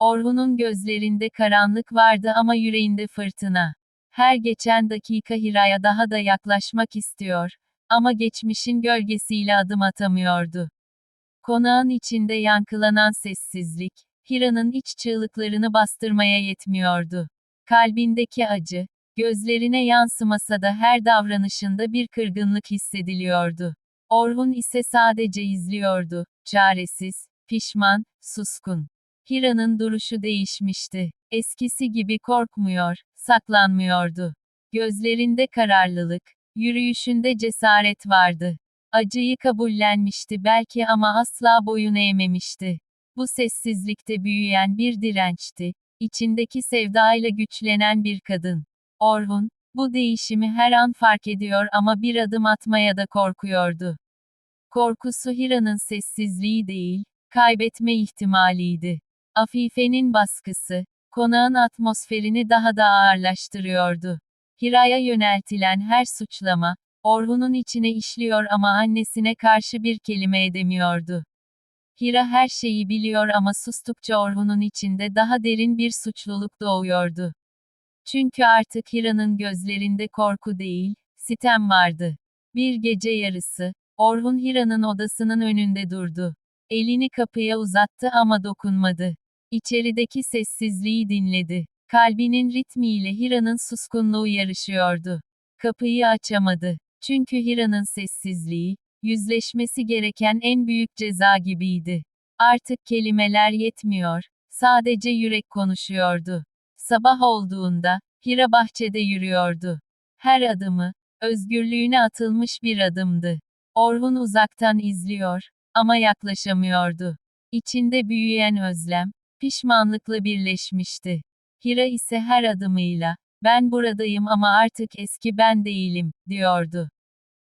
Orhun'un gözlerinde karanlık vardı ama yüreğinde fırtına. Her geçen dakika Hira'ya daha da yaklaşmak istiyor. Ama geçmişin gölgesiyle adım atamıyordu. Konağın içinde yankılanan sessizlik, Hira'nın iç çığlıklarını bastırmaya yetmiyordu. Kalbindeki acı, gözlerine yansımasa da her davranışında bir kırgınlık hissediliyordu. Orhun ise sadece izliyordu, çaresiz, pişman, suskun. Hira'nın duruşu değişmişti. Eskisi gibi korkmuyor, saklanmıyordu. Gözlerinde kararlılık, yürüyüşünde cesaret vardı. Acıyı kabullenmişti belki ama asla boyun eğmemişti. Bu sessizlikte büyüyen bir dirençti. İçindeki sevdayla güçlenen bir kadın. Orhun, bu değişimi her an fark ediyor ama bir adım atmaya da korkuyordu. Korkusu Hira'nın sessizliği değil, kaybetme ihtimaliydi. Afife'nin baskısı, konağın atmosferini daha da ağırlaştırıyordu. Hira'ya yöneltilen her suçlama, Orhun'un içine işliyor ama annesine karşı bir kelime edemiyordu. Hira her şeyi biliyor ama sustukça Orhun'un içinde daha derin bir suçluluk doğuyordu. Çünkü artık Hira'nın gözlerinde korku değil, sitem vardı. Bir gece yarısı, Orhun Hira'nın odasının önünde durdu. Elini kapıya uzattı ama dokunmadı. İçerideki sessizliği dinledi. Kalbinin ritmiyle Hira'nın suskunluğu yarışıyordu. Kapıyı açamadı. Çünkü Hira'nın sessizliği, yüzleşmesi gereken en büyük ceza gibiydi. Artık kelimeler yetmiyor, sadece yürek konuşuyordu. Sabah olduğunda, Hira bahçede yürüyordu. Her adımı, özgürlüğüne atılmış bir adımdı. Orhun uzaktan izliyor, ama yaklaşamıyordu. İçinde büyüyen özlem, pişmanlıkla birleşmişti. Hira ise her adımıyla, ben buradayım ama artık eski ben değilim, diyordu.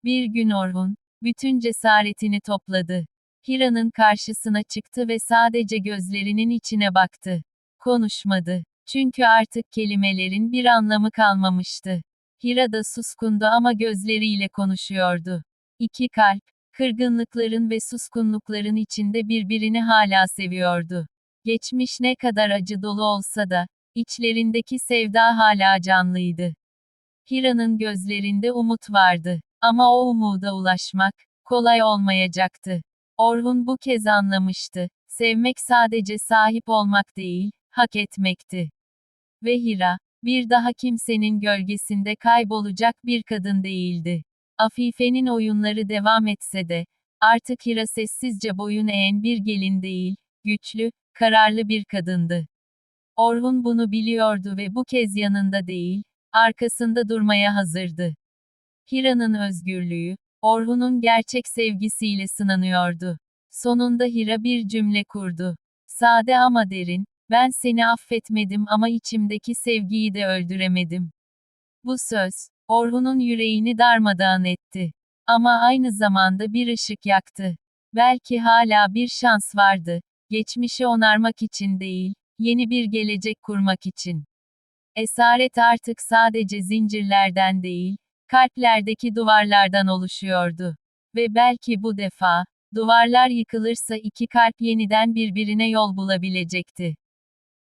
Bir gün Orhun, bütün cesaretini topladı. Hira'nın karşısına çıktı ve sadece gözlerinin içine baktı. Konuşmadı. Çünkü artık kelimelerin bir anlamı kalmamıştı. Hira da suskundu ama gözleriyle konuşuyordu. İki kalp, kırgınlıkların ve suskunlukların içinde birbirini hala seviyordu. Geçmiş ne kadar acı dolu olsa da, içlerindeki sevda hala canlıydı. Hira'nın gözlerinde umut vardı. Ama o umuda ulaşmak, kolay olmayacaktı. Orhun bu kez anlamıştı. Sevmek sadece sahip olmak değil, hak etmekti. Ve Hira, bir daha kimsenin gölgesinde kaybolacak bir kadın değildi. Afife'nin oyunları devam etse de, artık Hira sessizce boyun eğen bir gelin değil, güçlü, kararlı bir kadındı. Orhun bunu biliyordu ve bu kez yanında değil, arkasında durmaya hazırdı. Hira'nın özgürlüğü, Orhun'un gerçek sevgisiyle sınanıyordu. Sonunda Hira bir cümle kurdu. Sade ama derin, ben seni affetmedim ama içimdeki sevgiyi de öldüremedim. Bu söz, Orhun'un yüreğini darmadağın etti. Ama aynı zamanda bir ışık yaktı. Belki hala bir şans vardı. Geçmişi onarmak için değil, yeni bir gelecek kurmak için. Esaret artık sadece zincirlerden değil, kalplerdeki duvarlardan oluşuyordu. Ve belki bu defa, duvarlar yıkılırsa iki kalp yeniden birbirine yol bulabilecekti.